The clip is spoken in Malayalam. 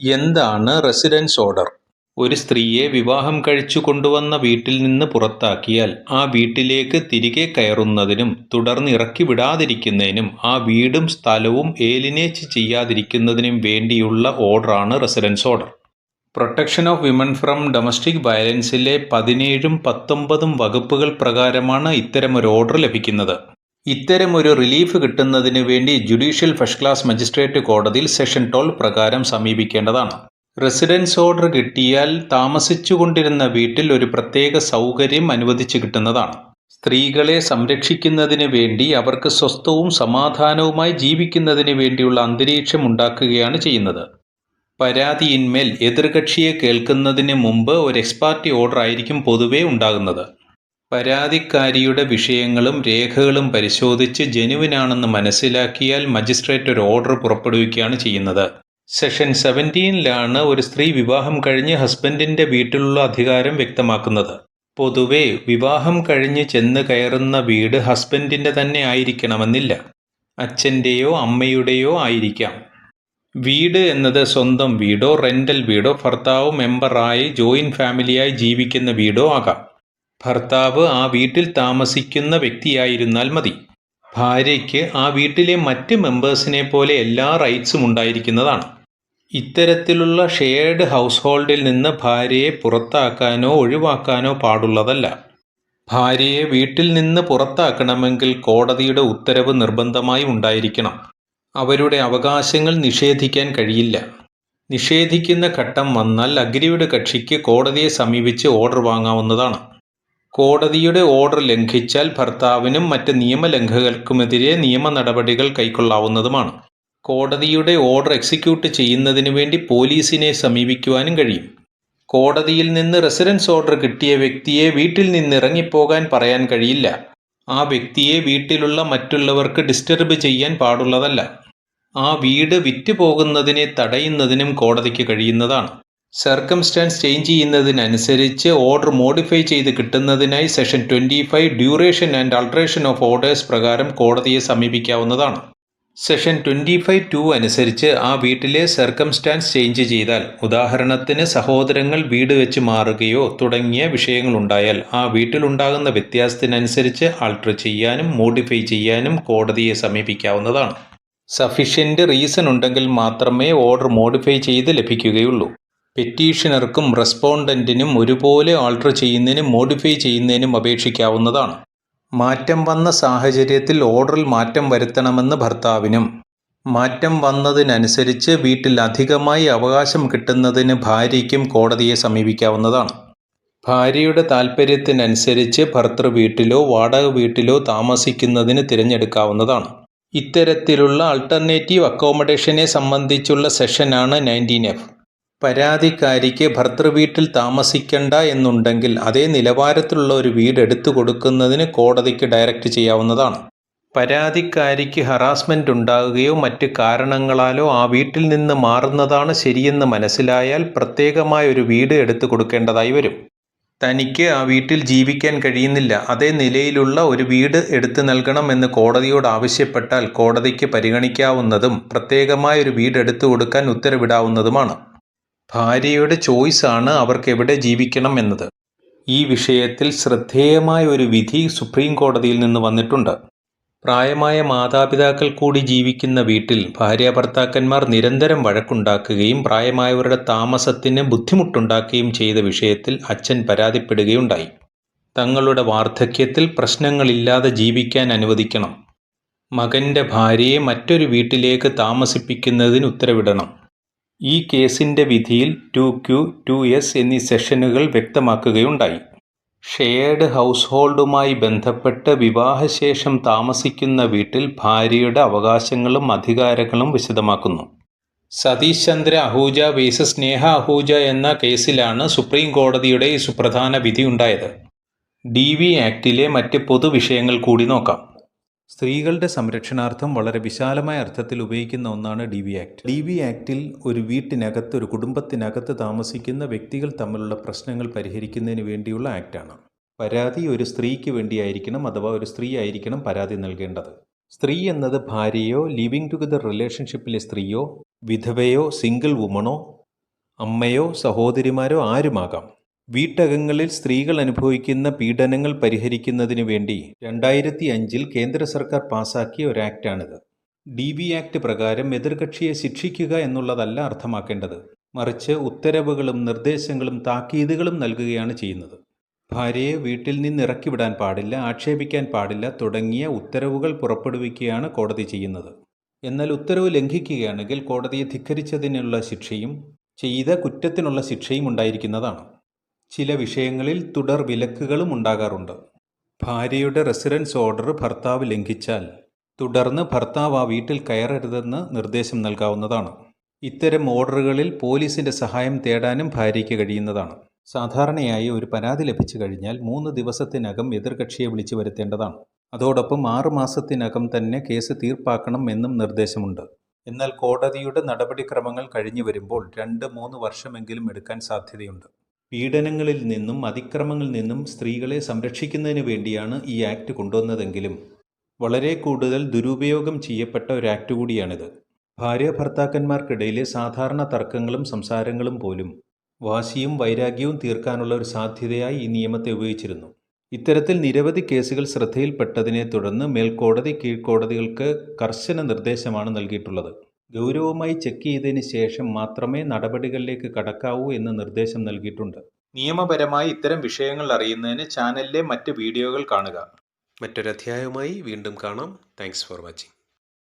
എന്താണ് റെസിഡൻസ് ഓർഡർ? ഒരു സ്ത്രീയെ വിവാഹം കഴിച്ചു കൊണ്ടുവന്ന വീട്ടിൽ നിന്ന് പുറത്താക്കിയാൽ ആ വീട്ടിലേക്ക് തിരികെ കയറുന്നതിനും തുടർന്ന് ഇറക്കി വിടാതിരിക്കുന്നതിനും ആ വീടും സ്ഥലവും ഏലിനേച്ച് ചെയ്യാതിരിക്കുന്നതിനും വേണ്ടിയുള്ള ഓർഡറാണ് residence order. Protection of women from domestic വയലൻസിലെ പതിനേഴും പത്തൊമ്പതും വകുപ്പുകൾ പ്രകാരമാണ് ഇത്തരമൊരു ഓർഡർ ലഭിക്കുന്നത്. ഇത്തരമൊരു റിലീഫ് കിട്ടുന്നതിന് വേണ്ടി ജുഡീഷ്യൽ ഫസ്റ്റ് ക്ലാസ് മജിസ്ട്രേറ്റ് കോടതിയിൽ സെഷൻ ടോൾ പ്രകാരം സമീപിക്കേണ്ടതാണ്. റെസിഡൻസ് ഓർഡർ കിട്ടിയാൽ താമസിച്ചുകൊണ്ടിരുന്ന വീട്ടിൽ ഒരു പ്രത്യേക സൗകര്യം അനുവദിച്ചു കിട്ടുന്നതാണ്. സ്ത്രീകളെ സംരക്ഷിക്കുന്നതിന് വേണ്ടി അവർക്ക് സ്വസ്ഥവും സമാധാനവുമായി ജീവിക്കുന്നതിന് വേണ്ടിയുള്ള അന്തരീക്ഷം ഉണ്ടാക്കുകയാണ് ചെയ്യുന്നത്. പരാതിയിന്മേൽ എതിർകക്ഷിയെ കേൾക്കുന്നതിന് മുമ്പ് ഒരു എക്സ്പാർട്ടി ഓർഡർ ആയിരിക്കും പൊതുവേ ഉണ്ടാകുന്നത്. പരാതിക്കാരിയുടെ വിഷയങ്ങളും രേഖകളും പരിശോധിച്ച് ജനുവിനാണെന്ന് മനസ്സിലാക്കിയാൽ മജിസ്ട്രേറ്റ് ഒരു ഓർഡർ പുറപ്പെടുവിക്കുകയാണ് ചെയ്യുന്നത്. സെഷൻ സെവന്റീനിലാണ് ഒരു സ്ത്രീ വിവാഹം കഴിഞ്ഞ് ഹസ്ബൻഡിന്റെ വീട്ടിലുള്ള അധികാരം വ്യക്തമാക്കുന്നത്. പൊതുവെ വിവാഹം കഴിഞ്ഞ് ചെന്ന് കയറുന്ന വീട് ഹസ്ബൻഡിന്റെ തന്നെ ആയിരിക്കണമെന്നില്ല. അച്ഛന്റെയോ അമ്മയുടെയോ ആയിരിക്കാം. വീട് എന്നത് സ്വന്തം വീടോ റെന്റൽ വീടോ ഭർത്താവ് മെമ്പറായി ജോയിന്റ് ഫാമിലിയായി ജീവിക്കുന്ന വീടോ ആകാം. ഭർത്താവ് ആ വീട്ടിൽ താമസിക്കുന്ന വ്യക്തിയായിരുന്നാൽ മതി. ഭാര്യയ്ക്ക് ആ വീട്ടിലെ മറ്റ് മെമ്പേഴ്സിനെ പോലെ എല്ലാ റൈറ്റ്സും ഉണ്ടായിരിക്കുന്നതാണ്. ഇത്തരത്തിലുള്ള ഷെയർഡ് ഹൗസ് ഹോൾഡിൽ നിന്ന് ഭാര്യയെ പുറത്താക്കാനോ ഒഴിവാക്കാനോ പാടുള്ളതല്ല. ഭാര്യയെ വീട്ടിൽ നിന്ന് പുറത്താക്കണമെങ്കിൽ കോടതിയുടെ ഉത്തരവ് നിർബന്ധമായി ഉണ്ടായിരിക്കണം. അവരുടെ അവകാശങ്ങൾ നിഷേധിക്കാൻ കഴിയില്ല. നിഷേധിക്കുന്ന ഘട്ടം വന്നാൽ അഗ്രിയുടെ കക്ഷിക്ക് കോടതിയെ സമീപിച്ച് ഓർഡർ വാങ്ങാവുന്നതാണ്. കോടതിയുടെ ഓർഡർ ലംഘിച്ചാൽ ഭർത്താവിനും മറ്റ് നിയമലംഘകർക്കുമെതിരെ നിയമ നടപടികൾ കൈക്കൊള്ളാവുന്നതുമാണ്. കോടതിയുടെ ഓർഡർ എക്സിക്യൂട്ട് ചെയ്യുന്നതിന് വേണ്ടി പോലീസിനെ സമീപിക്കുവാനും കഴിയും. കോടതിയിൽ നിന്ന് റെസിഡൻസ് ഓർഡർ കിട്ടിയ വ്യക്തിയെ വീട്ടിൽ നിന്ന് ഇറങ്ങിപ്പോകാൻ പറയാൻ കഴിയില്ല. ആ വ്യക്തിയെ വീട്ടിലുള്ള മറ്റുള്ളവർക്ക് ഡിസ്റ്റർബ് ചെയ്യാൻ പാടുള്ളതല്ല. ആ വീട് വിറ്റുപോകുന്നതിനെ തടയുന്നതിനും കോടതിക്ക് കഴിയുന്നതാണ്. സർക്കംസ്റ്റാൻസ് ചേഞ്ച് ചെയ്യുന്നതിനനുസരിച്ച് ഓർഡർ മോഡിഫൈ ചെയ്ത് കിട്ടുന്നതിനായി section twenty five duration and alteration of orders പ്രകാരം കോടതിയെ സമീപിക്കാവുന്നതാണ്. സെഷൻ ട്വന്റി ഫൈവ് ടു അനുസരിച്ച് ആ വീട്ടിലെ സർക്കംസ്റ്റാൻസ് ചേഞ്ച് ചെയ്താൽ ഉദാഹരണത്തിന് സഹോദരങ്ങൾ വീട് വെച്ച് മാറുകയോ തുടങ്ങിയ വിഷയങ്ങളുണ്ടായാൽ ആ വീട്ടിലുണ്ടാകുന്ന വ്യത്യാസത്തിനനുസരിച്ച് ആൾട്ടർ ചെയ്യാനും മോഡിഫൈ ചെയ്യാനും കോടതിയെ സമീപിക്കാവുന്നതാണ്. സഫിഷ്യന്റ് റീസൺ ഉണ്ടെങ്കിൽ മാത്രമേ ഓർഡർ മോഡിഫൈ ചെയ്ത് ലഭിക്കുകയുള്ളൂ. പെറ്റീഷണർക്കും റെസ്പോണ്ടന്റിനും ഒരുപോലെ ആൾട്ടർ ചെയ്യുന്നതിനും മോഡിഫൈ ചെയ്യുന്നതിനും അപേക്ഷിക്കാവുന്നതാണ്. മാറ്റം വന്ന സാഹചര്യത്തിൽ ഓർഡറിൽ മാറ്റം വരുത്തണമെന്ന് ഭർത്താവിനും മാറ്റം വന്നതിനനുസരിച്ച് വീട്ടിൽ അധികമായി അവകാശം കിട്ടുന്നതിന് ഭാര്യയ്ക്കും കോടതിയെ സമീപിക്കാവുന്നതാണ്. ഭാര്യയുടെ താൽപ്പര്യത്തിനനുസരിച്ച് ഭർത്തൃ വീട്ടിലോ വാടക വീട്ടിലോ താമസിക്കുന്നതിന് തിരഞ്ഞെടുക്കാവുന്നതാണ്. ഇത്തരത്തിലുള്ള അൾട്ടർനേറ്റീവ് അക്കോമഡേഷനെ സംബന്ധിച്ചുള്ള സെഷനാണ് നയന്റീൻ എഫ്. പരാതിക്കാരിക്ക് ഭർത്തൃവീട്ടിൽ താമസിക്കണ്ട എന്നുണ്ടെങ്കിൽ അതേ നിലവാരത്തിലുള്ള ഒരു വീട് എടുത്തു കൊടുക്കുന്നതിന് കോടതിക്ക് ഡയറക്റ്റ് ചെയ്യാവുന്നതാണ്. പരാതിക്കാരിക്ക് ഹറാസ്മെന്റ് ഉണ്ടാകുകയോ മറ്റ് കാരണങ്ങളാലോ ആ വീട്ടിൽ നിന്ന് മാറുന്നതാണ് ശരിയെന്ന് മനസ്സിലായാൽ പ്രത്യേകമായ ഒരു വീട് എടുത്തു കൊടുക്കേണ്ടതായി വരും. തനിക്ക് ആ വീട്ടിൽ ജീവിക്കാൻ കഴിയുന്നില്ല. അതേ നിലയിലുള്ള ഒരു വീട് എടുത്തു നൽകണമെന്ന് കോടതിയോട് ആവശ്യപ്പെട്ടാൽ കോടതിക്ക് പരിഗണിക്കാവുന്നതും പ്രത്യേകമായ ഒരു വീട് എടുത്തു കൊടുക്കാൻ ഉത്തരവിടാവുന്നതുമാണ്. ഭാര്യയുടെ ചോയ്സാണ് അവർക്ക് എവിടെ ജീവിക്കണം എന്നത്. ഈ വിഷയത്തിൽ ശ്രദ്ധേയമായ ഒരു വിധി സുപ്രീം കോടതിയിൽ നിന്ന് വന്നിട്ടുണ്ട്. പ്രായമായ മാതാപിതാക്കൾ കൂടി ജീവിക്കുന്ന വീട്ടിൽ ഭാര്യ ഭർത്താക്കന്മാർ നിരന്തരം വഴക്കുണ്ടാക്കുകയും പ്രായമായവരുടെ താമസത്തിന് ബുദ്ധിമുട്ടുണ്ടാക്കുകയും ചെയ്ത വിഷയത്തിൽ അച്ഛൻ പരാതിപ്പെടുകയുണ്ടായി. തങ്ങളുടെ വാർദ്ധക്യത്തിൽ പ്രശ്നങ്ങളില്ലാതെ ജീവിക്കാൻ അനുവദിക്കണം. മകന്റെ ഭാര്യയെ മറ്റൊരു വീട്ടിലേക്ക് താമസിപ്പിക്കുന്നതിന് ഉത്തരവിടണം. ഈ കേസിന്റെ വിധിയിൽ ടു ക്യു ടു എസ് എന്നീ സെഷനുകൾ വ്യക്തമാക്കുകയുണ്ടായി. ഷെയർഡ് ഹൗസ് ഹോൾഡുമായി ബന്ധപ്പെട്ട് വിവാഹശേഷം താമസിക്കുന്ന വീട്ടിൽ ഭാര്യയുടെ അവകാശങ്ങളും അധികാരങ്ങളും വിശദമാക്കുന്നു. സതീഷ് ചന്ദ്ര അഹൂജ വേഴ്സസ് സ്നേഹ അഹൂജ എന്ന കേസിലാണ് സുപ്രീം കോടതിയുടെ ഈ സുപ്രധാന വിധി ഉണ്ടായത്. ഡി വി ആക്ടിലെ മറ്റ് പൊതുവിഷയങ്ങൾ കൂടി നോക്കാം. സ്ത്രീകളുടെ സംരക്ഷണാർത്ഥം വളരെ വിശാലമായ അർത്ഥത്തിൽ ഉപയോഗിക്കുന്ന ഒന്നാണ് D V act. D V ആക്ടിൽ ഒരു വീട്ടിനകത്ത് ഒരു കുടുംബത്തിനകത്ത് താമസിക്കുന്ന വ്യക്തികൾ തമ്മിലുള്ള പ്രശ്നങ്ങൾ പരിഹരിക്കുന്നതിന് വേണ്ടിയുള്ള ആക്റ്റാണ് പരാതി ഒരു സ്ത്രീക്ക് വേണ്ടിയായിരിക്കണം അഥവാ ഒരു സ്ത്രീ ആയിരിക്കണം പരാതി നൽകേണ്ടത്. സ്ത്രീ എന്നത് ഭാര്യയോ ലിവിങ് ടുഗദർ റിലേഷൻഷിപ്പിലെ സ്ത്രീയോ വിധവയോ സിംഗിൾ വുമണോ അമ്മയോ സഹോദരിമാരോ ആരുമാകാം. വീട്ടകങ്ങളിൽ സ്ത്രീകൾ അനുഭവിക്കുന്ന പീഡനങ്ങൾ പരിഹരിക്കുന്നതിനു വേണ്ടി രണ്ടായിരത്തി അഞ്ചിൽ കേന്ദ്ര സർക്കാർ പാസാക്കിയ ഒരു ആക്റ്റാണിത്. ഡി ബി ആക്ട് പ്രകാരം എതിർകക്ഷിയെ ശിക്ഷിക്കുക എന്നുള്ളതല്ല അർത്ഥമാക്കേണ്ടത്. മറിച്ച് ഉത്തരവുകളും നിർദ്ദേശങ്ങളും താക്കീതുകളും നൽകുകയാണ് ചെയ്യുന്നത്. ഭാര്യയെ വീട്ടിൽ നിന്ന് ഇറക്കിവിടാൻ പാടില്ല ആക്ഷേപിക്കാൻ പാടില്ല തുടങ്ങിയ ഉത്തരവുകൾ പുറപ്പെടുവിക്കുകയാണ് കോടതി ചെയ്യുന്നത്. എന്നാൽ ഉത്തരവ് ലംഘിക്കുകയാണെങ്കിൽ കോടതിയെ ധിക്കരിച്ചതിനുള്ള ശിക്ഷയും ചെയ്ത കുറ്റത്തിനുള്ള ശിക്ഷയും ഉണ്ടായിരിക്കുന്നതാണ്. ചില വിഷയങ്ങളിൽ തുടർ വിലക്കുകളും ഉണ്ടാകാറുണ്ട്. ഭാര്യയുടെ റെസിഡൻസ് ഓർഡർ ഭർത്താവ് ലംഘിച്ചാൽ തുടർന്ന് ഭർത്താവ് ആ വീട്ടിൽ കയറരുതെന്ന് നിർദ്ദേശം നൽകാവുന്നതാണ്. ഇത്തരം ഓർഡറുകളിൽ പോലീസിന്റെ സഹായം തേടാനും ഭാര്യയ്ക്ക് കഴിയുന്നതാണ്. സാധാരണയായി ഒരു പരാതി ലഭിച്ചു കഴിഞ്ഞാൽ മൂന്ന് ദിവസത്തിനകം എതിർകക്ഷിയെ വിളിച്ചു വരുത്തേണ്ടതാണ്. അതോടൊപ്പം ആറു മാസത്തിനകം തന്നെ കേസ് തീർപ്പാക്കണം എന്നും നിർദ്ദേശമുണ്ട്. എന്നാൽ കോടതിയുടെ നടപടിക്രമങ്ങൾ കഴിഞ്ഞു വരുമ്പോൾ രണ്ട് മൂന്ന് വർഷമെങ്കിലും എടുക്കാൻ സാധ്യതയുണ്ട്. പീഡനങ്ങളിൽ നിന്നും അതിക്രമങ്ങളിൽ നിന്നും സ്ത്രീകളെ സംരക്ഷിക്കുന്നതിന് വേണ്ടിയാണ് ഈ ആക്ട് കൊണ്ടുവന്നതെങ്കിലും വളരെ കൂടുതൽ ദുരുപയോഗം ചെയ്യപ്പെട്ട ഒരു ആക്ട് കൂടിയാണിത്. ഭാര്യ ഭർത്താക്കന്മാർക്കിടയിലെ സാധാരണ തർക്കങ്ങളും സംസാരങ്ങളും പോലും വാശിയും വൈരാഗ്യവും തീർക്കാനുള്ള ഒരു സാധ്യതയായി ഈ നിയമത്തെ ഉപയോഗിച്ചിരുന്നു. ഇത്തരത്തിൽ നിരവധി കേസുകൾ ശ്രദ്ധയിൽപ്പെട്ടതിനെ തുടർന്ന് മേൽക്കോടതി കീഴ്ക്കോടതികൾക്ക് കർശന നിർദ്ദേശമാണ് നൽകിയിട്ടുള്ളത്. ഗൗരവമായി ചെക്ക് ചെയ്തതിന് ശേഷം മാത്രമേ നടപടികളിലേക്ക് കടക്കാവൂ എന്ന് നിർദ്ദേശം നൽകിയിട്ടുണ്ട്. നിയമപരമായി ഇത്തരം വിഷയങ്ങൾ അറിയുന്നതിന് ചാനലിലെ മറ്റ് വീഡിയോകൾ കാണുക. മറ്റൊരധ്യായവുമായി വീണ്ടും കാണാം. Thanks for watching